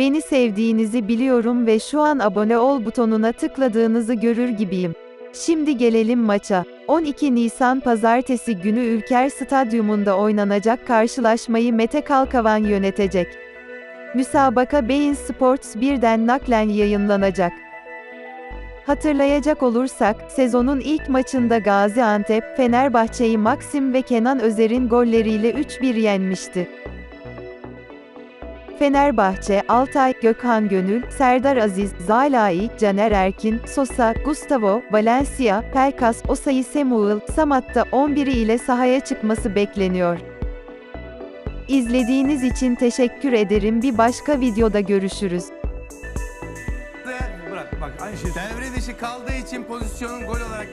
Beni sevdiğinizi biliyorum ve şu an abone ol butonuna tıkladığınızı görür gibiyim. Şimdi gelelim maça. 12 Nisan Pazartesi günü Ülker Stadyumunda oynanacak karşılaşmayı Mete Kalkavan yönetecek. Müsabaka Bein Sports 1'den naklen yayınlanacak. Hatırlayacak olursak, sezonun ilk maçında Gaziantep, Fenerbahçe'yi Maxim ve Kenan Özer'in golleriyle 3-1 yenmişti. Fenerbahçe, Altay, Gökhan Gönül, Serdar Aziz, Zalai, Caner Erkin, Sosa, Gustavo, Valencia, Pelkas, Osayi Samuel, Samat'ta 11'i ile sahaya çıkması bekleniyor. İzlediğiniz için teşekkür ederim. Bir başka videoda görüşürüz. Bırak bak aynı şey. Devre dışı kaldığı için pozisyonun gol olarak